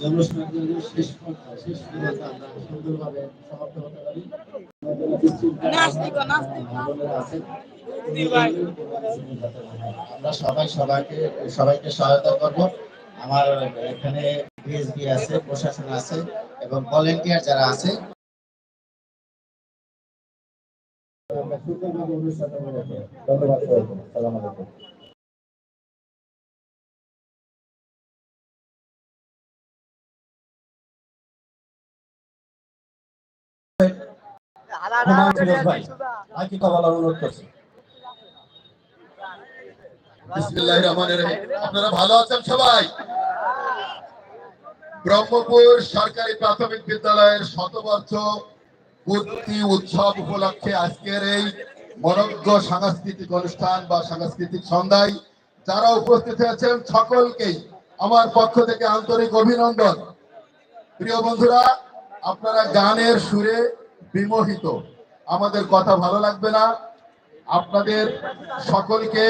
আমরা সবাই সবাইকে সবাইকে সহায়তা করব। আমার এখানে বিএসবি আছে, প্রশাসন আছে এবং ভলেন্টিয়ার যারা আছে। ধন্যবাদ হুমায়ুন ফিরোজ ভাই। আজকে কবলার অনুরোধ করছি। বিসমিল্লাহির রহমানির রহিম। আপনারা ভালো আছেন সবাই? ব্রহ্মপুর সরকারি প্রাথমিক বিদ্যালয়ের শতবর্ষ পূর্তি উৎসব উপলক্ষে আজকের এই মনজ্ঞ সাংস্কৃতিক অনুষ্ঠান বা সাংস্কৃতিক সন্ধ্যায় যারা উপস্থিত হয়েছেন সকলকেই আমার পক্ষ থেকে আন্তরিক অভিনন্দন। প্রিয় বন্ধুরা আপনারা গানের সুরে বিমোহিত। আমাদের কথা ভালো লাগবে না। আপনাদের সকলকে,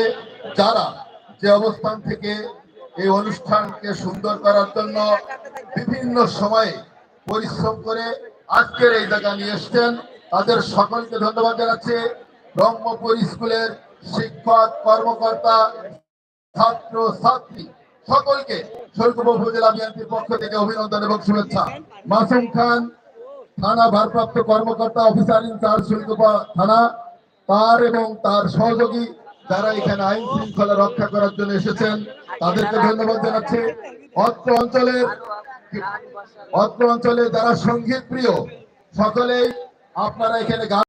যারা যে অবস্থান থেকে এই অনুষ্ঠানকে সুন্দর করার জন্য বিভিন্ন সময়ে পরিশ্রম করে আজকের এই জায়গা নিয়ে এসছেন, তাদের সকলকে ধন্যবাদ জানাচ্ছি। ব্রহ্মপুর স্কুলের শিক্ষক, কর্মকর্তা ছাত্র ছাত্রী সকলকে শৈলকুপ উপজেলা বিএনপির পক্ষ থেকে অভিনন্দন এবং শুভেচ্ছা। মাসুম খান থানা ভারপ্রাপ্ত কর্মকর্তা অফিসার ইনচার্জ শৈলকুপা থানা, তার এবং তার সহযোগী যারা এখানে আইন শৃঙ্খলা রক্ষা করার জন্য এসেছেন, তাদেরকে ধন্যবাদ জানাচ্ছি। অত্র অঞ্চলের অত্র অঞ্চলে যারা সংগীত প্রিয়, সকলেই আপনারা এখানে গান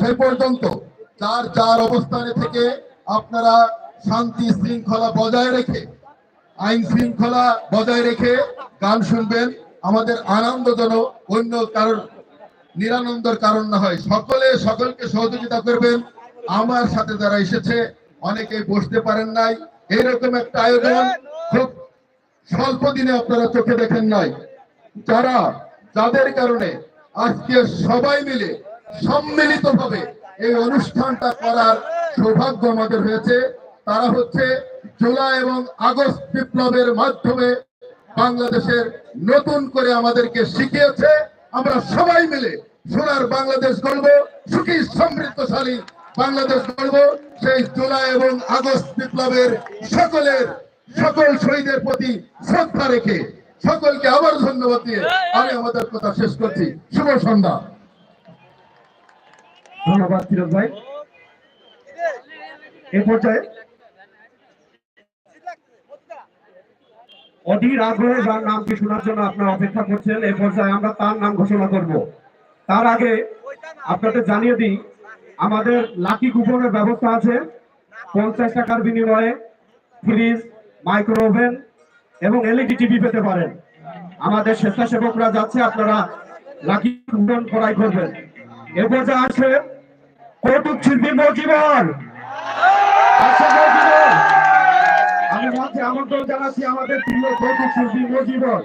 সেই পর্যন্ত যার চার অবস্থানে থেকে আপনারা শান্তি শৃঙ্খলা বজায় রেখে, আইন শৃঙ্খলা বজায় রেখে গান শুনবেন। আমাদের আনন্দ যেন অন্য কারোর, নিরানন্দর কারণ না হয়। সকলে সকলকে সহযোগিতা করবেন। আমার সাথে যারা এসেছে অনেকে বসতে পারেন নাই। এরকম একটা আয়োজন খুব স্বল্প দিনে আপনারা চোখে দেখেন নাই। যারা, যাদের কারণে আজকে সবাই মিলে সম্মিলিত ভাবে এই অনুষ্ঠানটা করার সৌভাগ্য আমাদের হয়েছে। তারা হচ্ছে জুলাই এবং আগস্ট বিপ্লবের মাধ্যমে বাংলাদেশের নতুন করে আমাদেরকে শিখিয়েছে। আমরা সবাই মিলে সোনার বাংলাদেশ গড়ব, সুখী, সমৃদ্ধশালী বাংলাদেশ গড়ব। সেই জুলাই এবং আগস্ট বিপ্লবের সকলের, সকল শহীদের প্রতি শ্রদ্ধা রেখে সকলকে আবার ধন্যবাদ দিয়ে আমি আমাদের কথা শেষ করছি। শুভ সন্ধ্যা। ধন্যবাদ ফিরোজ ভাই। এ পর্যায়ে অধীর আগ্রহে যার নামটি শোনার জন্য আপনারা অপেক্ষা করছেন, এ পর্যায়ে আমরা তার নাম ঘোষণা করব। তার আগে আপনাদের জানিয়ে দিই, আমাদের লাকি কুপনের ব্যবস্থা আছে, পঞ্চাশ টাকার বিনিময়ে ফ্রিজ মাইক্রো ওভেন এবং এলইডি টিভি পেতে পারেন। আমাদের স্বেচ্ছাসেবকরা যাচ্ছে, আপনারা লাকি কুপন ক্রয় করবেন। এ পর্যায়ে আছে কৌতুক শিল্পী মজিবর। আমন্ত্রণ জানাচ্ছি আমাদের প্রিয় কৌতুক শিল্পী মজিবর।